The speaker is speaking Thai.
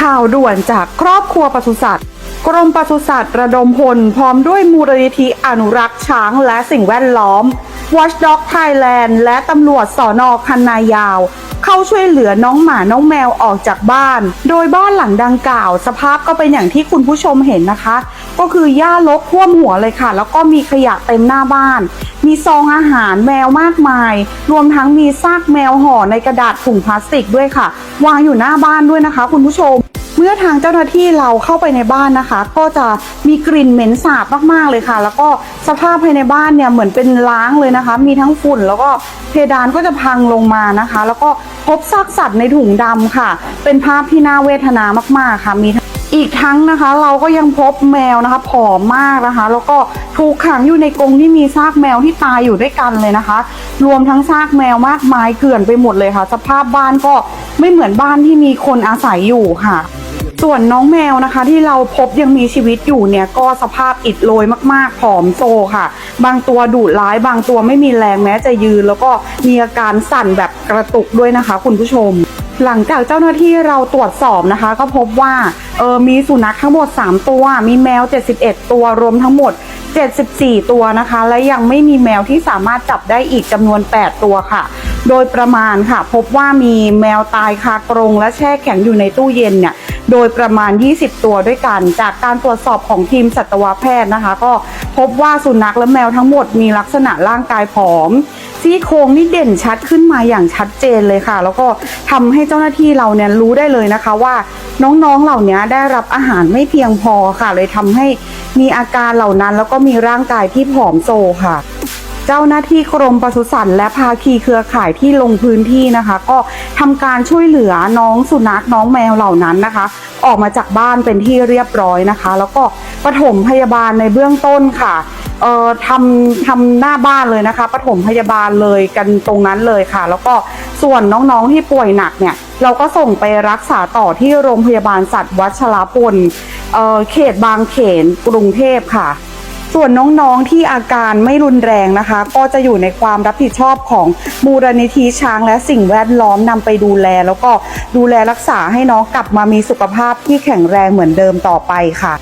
ข่าวด่วนจากครอบครัวปศุสัตว์ กรมปศุสัตว์ระดมพล พร้อมด้วยมูลนิธิอนุรักษ์ช้างและสิ่งแวดล้อม Watchdog Thailand และตำรวจสอนอคันนายาว เข้าช่วยเหลือน้องหมาน้องแมวออกจากบ้าน โดยบ้านหลังดังกล่าว สภาพก็เป็นอย่างที่คุณผู้ชมเห็นนะคะ ก็คือหญ้ารกท่วมหัวเลยค่ะ แล้วก็มีขยะเต็มหน้าบ้าน มีซองอาหารแมวมากมาย รวมทั้งมีซากแมวห่อในกระดาษถุงพลาสติกด้วยค่ะ วางอยู่หน้าบ้านด้วยนะคะ คุณผู้ชม เมื่อทางเจ้าหน้าที่เราเข้าไปในบ้านนะคะ ก็จะมีกลิ่นเหม็นสาบมากๆเลยค่ะ แล้วก็สภาพภายในบ้านเนี่ยเหมือนเป็นล้างเลยนะคะ มีทั้งฝุ่นแล้วก็เพดานก็จะพังลงมานะคะ แล้วก็พบซากสัตว์ในถุงดำค่ะ เป็นภาพที่น่าเวทนามากๆค่ะมีอีกทั้งนะคะเราก็ยังพบแมวนะคะผอมมากนะคะ แล้วก็ถูกขังอยู่ในกรงที่มีซากแมวที่ตายอยู่ด้วยกันเลยนะคะ รวมทั้งซากแมวมากมายเกลื่อนไปหมดเลยค่ะ สภาพบ้านก็ไม่เหมือนบ้านที่มีคนอาศัยอยู่ค่ะ ส่วนน้องแมวนะคะที่เราพบยังมีชีวิตอยู่เนี่ยก็สภาพอิดโรยมากๆผอมโซค่ะ บางตัวดุร้าย บางตัวไม่มีแรงแม้จะยืน แล้วก็มีอาการสั่นแบบกระตุกด้วยนะคะ คุณผู้ชม หลังจากเจ้าหน้าที่เราตรวจสอบนะคะ ก็พบว่าเออมีสุนัขทั้งหมด 3 ตัว มีแมว 71 ตัวรวมทั้งหมด 74 ตัวนะคะ และยังไม่มีแมวที่สามารถจับได้อีกจำนวน 8 ตัวค่ะโดยประมาณค่ะ พบว่ามีแมวตายคากรงและแช่แข็งอยู่ในตู้เย็นเนี่ย โดยประมาณ 20 ตัวด้วยกัน จากการตรวจสอบของทีมสัตวแพทย์นะคะ ก็พบว่าสุนัขและแมวทั้งหมดมีลักษณะร่างกายผอมซี่โครงนี่เด่นชัดขึ้นมาอย่างชัดเจนเลยค่ะ แล้วก็ทำให้เจ้าหน้าที่เราเนี่ยรู้ได้เลยนะคะว่าน้องๆเหล่านี้ได้รับอาหารไม่เพียงพอค่ะ เลยทำให้มีอาการเหล่านั้น แล้วก็มีร่างกายที่ผอมโซค่ะ เจ้าหน้าที่กรมปศุสัตว์และภาคีเครือข่ายที่ลงพื้นที่นะคะ ก็ทำการช่วยเหลือน้องสุนัขน้องแมวเหล่านั้นนะคะ ออกมาจากบ้านเป็นที่เรียบร้อยนะคะ แล้วก็ปฐมพยาบาลในเบื้องต้นค่ะเอ่อทำทำหน้าบ้านเลยนะคะปฐมพยาบาลเลยกันตรงนั้นเลยค่ะ แล้วก็ส่วนน้องๆที่ป่วยหนักเนี่ย เราก็ส่งไปรักษาต่อที่โรงพยาบาลสัตว์วัชรพลเอ่อเขตบางเขนกรุงเทพค่ะ ส่วนน้องๆที่อาการไม่รุนแรงนะคะ ก็จะอยู่ในความรับผิดชอบของมูลนิธิช้างและสิ่งแวดล้อมนำไปดูแล แล้วก็ดูแลรักษาให้น้องกลับมามีสุขภาพที่แข็งแรงเหมือนเดิมต่อไปค่ะ